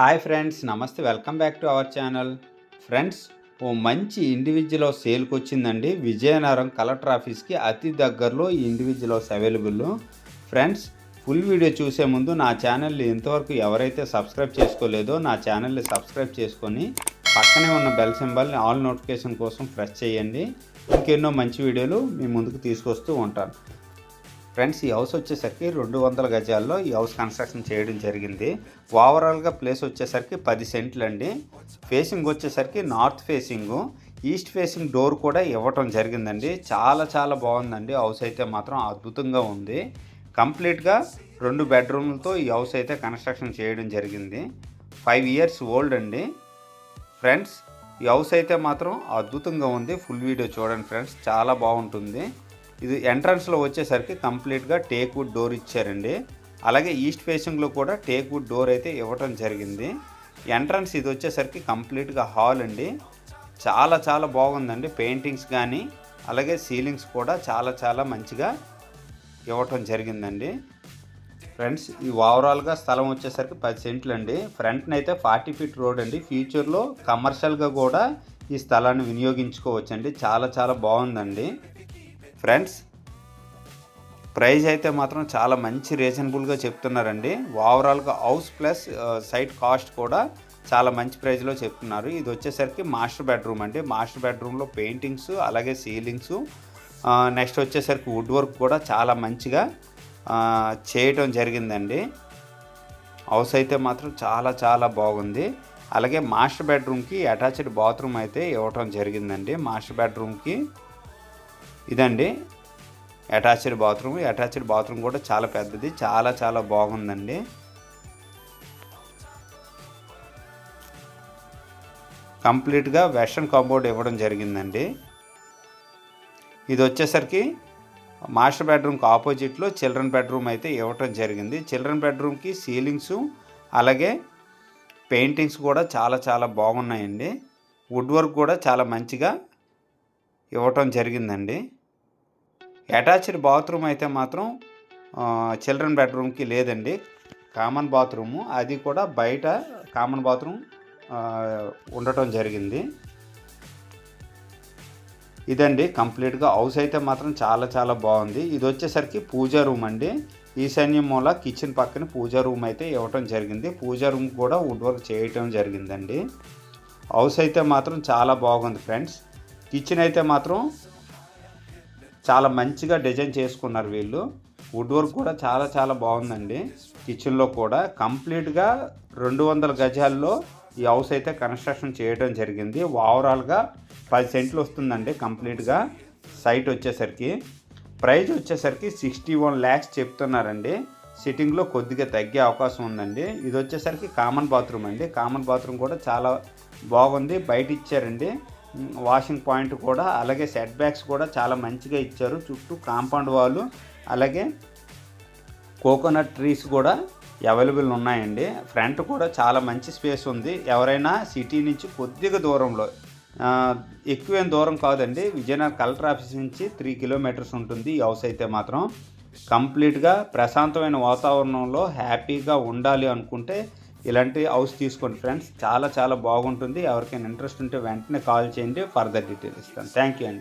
Hi friends నమస్తే. Welcome back to our channel. Friends ఓ మంచి individual house సేల్కి వచ్చిందండి. విజయనగరం కలెక్టర్ ఆఫీస్కి అతి దగ్గరలో ఈ individual house available friends full video చూసే ముందు నా ఛానల్ని ఇంతవరకు ఎవరైతే సబ్స్క్రైబ్ చేసుకోలేదో నా ఛానల్ని సబ్స్క్రైబ్ చేసుకొని పక్కనే ఉన్న బెల్ సింబల్ని ఆల్ నోటిఫికేషన్ కోసం ప్రెస్ చేయండి. ఇంకెన్నో మంచి వీడియోలు మీ ముందుకు తీసుకొస్తూ ఉంటాను. ఫ్రెండ్స్ ఈ హౌస్ వచ్చేసరికి రెండు వందల గజాల్లో ఈ హౌస్ కన్స్ట్రక్షన్ చేయడం జరిగింది. ఓవరాల్గా ప్లేస్ వచ్చేసరికి పది సెంట్లు అండి ఫేసింగ్ వచ్చేసరికి north facing east facing door కూడా ఇవ్వటం జరిగిందండి. చాలా చాలా బాగుందండి. హౌస్ అయితే మాత్రం అద్భుతంగా ఉంది. కంప్లీట్గా రెండు బెడ్రూమ్లతో ఈ హౌస్ అయితే కన్స్ట్రక్షన్ చేయడం జరిగింది. ఫైవ్ ఇయర్స్ ఓల్డ్ అండి. ఫ్రెండ్స్ ఈ హౌస్ అయితే మాత్రం అద్భుతంగా ఉంది. ఫుల్ వీడియో చూడండి ఫ్రెండ్స్ చాలా బాగుంటుంది. ఇది ఎంట్రన్స్లో వచ్చేసరికి కంప్లీట్గా టేక్ వుడ్ డోర్ ఇచ్చారండి. అలాగే ఈస్ట్ ఫేసింగ్లో కూడా టేక్ వుడ్ డోర్ అయితే ఇవ్వటం జరిగింది. ఎంట్రన్స్ ఇది వచ్చేసరికి కంప్లీట్గా హాల్ అండి. చాలా చాలా బాగుందండి పెయింటింగ్స్ కానీ అలాగే సీలింగ్స్ కూడా చాలా చాలా మంచిగా ఇవ్వటం జరిగిందండి. ఫ్రెండ్స్ ఈ ఓవరాల్గా స్థలం వచ్చేసరికి పది సెంట్లు అండి. ఫ్రంట్ని అయితే ఫార్టీ ఫీట్ రోడ్ అండి. ఫ్యూచర్లో కమర్షియల్గా కూడా ఈ స్థలాన్ని వినియోగించుకోవచ్చండి. చాలా చాలా బాగుందండి. ఫ్రెండ్స్ ప్రైజ్ అయితే మాత్రం చాలా మంచి రీజనబుల్గా చెప్తున్నారండి. ఓవరాల్గా హౌస్ ప్లస్ సైట్ కాస్ట్ కూడా చాలా మంచి ప్రైజ్లో చెప్తున్నారు. ఇది వచ్చేసరికి మాస్టర్ బెడ్రూమ్ అండి. మాస్టర్ బెడ్రూమ్లో పెయింటింగ్స్ అలాగే సీలింగ్స్ నెక్స్ట్ వచ్చేసరికి వుడ్ వర్క్ కూడా చాలా మంచిగా చేయటం జరిగిందండి. హౌస్ అయితే మాత్రం చాలా చాలా బాగుంది. అలాగే మాస్టర్ బెడ్రూమ్కి అటాచ్డ్ బాత్రూమ్ అయితే ఇవ్వటం జరిగిందండి. మాస్టర్ బెడ్రూమ్కి ఇదండి. Attached bathroom. అటాచ్డ్ బాత్రూమ్ కూడా చాలా పెద్దది. చాలా చాలా బాగుందండి. కంప్లీట్గా వెస్ట్రన్ కాంపౌండ్ ఇవ్వడం జరిగిందండి. ఇది వచ్చేసరికి మాస్టర్ బెడ్రూమ్కి ఆపోజిట్లో చిల్డ్రన్ బెడ్రూమ్ అయితే ఇవ్వటం జరిగింది. చిల్డ్రన్ బెడ్రూమ్కి సీలింగ్స్ అలాగే పెయింటింగ్స్ కూడా చాలా చాలా బాగున్నాయండి. వుడ్ వర్క్ కూడా చాలా మంచిగా ఇవ్వటం జరిగిందండి. అటాచ్డ్ బాత్రూమ్ అయితే మాత్రం చిల్డ్రన్ బెడ్రూమ్కి లేదండి. Common bathroom. అది కూడా బయట కామన్ బాత్రూమ్ ఉండటం జరిగింది. ఇదండి కంప్లీట్గా. హౌస్ అయితే మాత్రం చాలా చాలా బాగుంది. ఇది వచ్చేసరికి పూజా రూమ్ అండి. ఈశాన్యం మూల కిచెన్ పక్కన పూజా రూమ్ అయితే ఇవ్వటం జరిగింది. పూజా రూమ్ కూడా వుడ్ వర్క్ చేయటం జరిగిందండి. హౌస్ అయితే మాత్రం చాలా బాగుంది ఫ్రెండ్స్. కిచెన్ అయితే మాత్రం చాలా మంచిగా డిజైన్ చేసుకున్నారు వీళ్ళు. వుడ్ వర్క్ కూడా చాలా చాలా బాగుందండి. కిచెన్లో కూడా కంప్లీట్గా రెండు వందల గజాల్లో ఈ హౌస్ అయితే కన్స్ట్రక్షన్ చేయడం జరిగింది. ఓవరాల్గా పది సెంట్లు వస్తుందండి కంప్లీట్గా సైట్ వచ్చేసరికి ప్రైజ్ వచ్చేసరికి సిక్స్టీ వన్ ల్యాక్స్ చెప్తున్నారండి. సిట్టింగ్లో కొద్దిగా తగ్గే అవకాశం ఉందండి. ఇది వచ్చేసరికి కామన్ బాత్రూమ్ అండి. కామన్ బాత్రూమ్ కూడా చాలా బాగుంది. బయట ఇచ్చారండి వాషింగ్ పాయింట్ కూడా అలాగే సెట్ బ్యాక్స్ కూడా చాలా మంచిగా ఇచ్చారు. చుట్టూ కాంపౌండ్ వాళ్ళు అలాగే కోకోనట్ ట్రీస్ కూడా అవైలబుల్ ఉన్నాయండి. ఫ్రంట్ కూడా చాలా మంచి స్పేస్ ఉంది. ఎవరైనా సిటీ నుంచి కొద్దిగా దూరంలో ఎక్కువేం దూరం కాదండి. విజయనగరం కలెక్టర్ ఆఫీస్ నుంచి త్రీ కిలోమీటర్స్ ఉంటుంది ఈ హౌస్ అయితే మాత్రం. కంప్లీట్గా ప్రశాంతమైన వాతావరణంలో హ్యాపీగా ఉండాలి అనుకుంటే ఇలాంటి హౌస్ తీసుకోండి ఫ్రెండ్స్. చాలా చాలా బాగుంటుంది. ఎవరికైనా ఇంట్రెస్ట్ ఉంటే వెంటనే కాల్ చేయండి. ఫర్దర్ డీటెయిల్ ఇస్తాను. థ్యాంక్ యూ అండి.